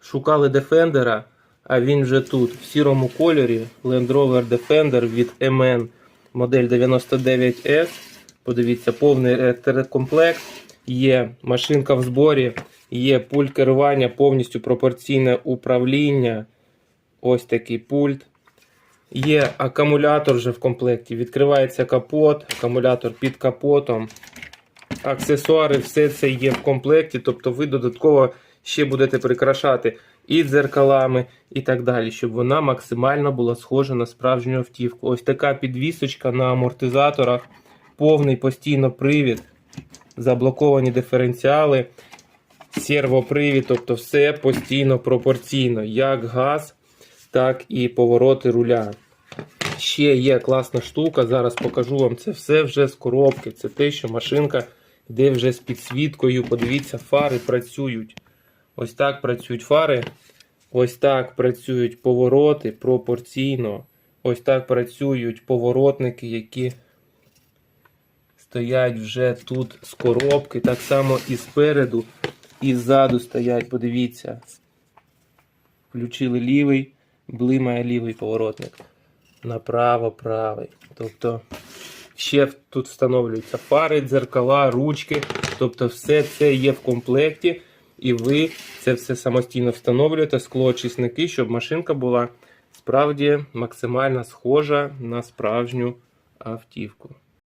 Шукали Defender, а він вже тут, в сірому кольорі. Land Rover Defender від MN модель 99S. Подивіться, повний електрокомплект. Є машинка в зборі, є пульт керування, повністю пропорційне управління. Ось такий пульт. Є акумулятор вже в комплекті. Відкривається капот, акумулятор під капотом. Аксесуари, все це є в комплекті. Тобто ви додатково ще будете прикрашати і дзеркалами, і так далі, щоб вона максимально була схожа на справжню автівку. Ось така підвісочка на амортизаторах, повний постійно привід, заблоковані диференціали, сервопривід, тобто все постійно пропорційно, як газ, так і повороти руля. Ще є класна штука, зараз покажу вам це все вже з коробки. Це те, що машинка йде вже з підсвіткою. Подивіться, фари працюють. Ось так працюють фари. Ось так працюють повороти пропорційно. Ось так працюють поворотники, які стоять вже тут з коробки. Так само і спереду, і ззаду стоять. Подивіться. Включили лівий, блимає лівий поворотник. Направо правий. Тобто ще тут встановлюються фари, дзеркала, ручки. Тобто все це є в комплекті, і ви це все самостійно встановлюєте, склоочисники, щоб машинка була справді максимально схожа на справжню автівку.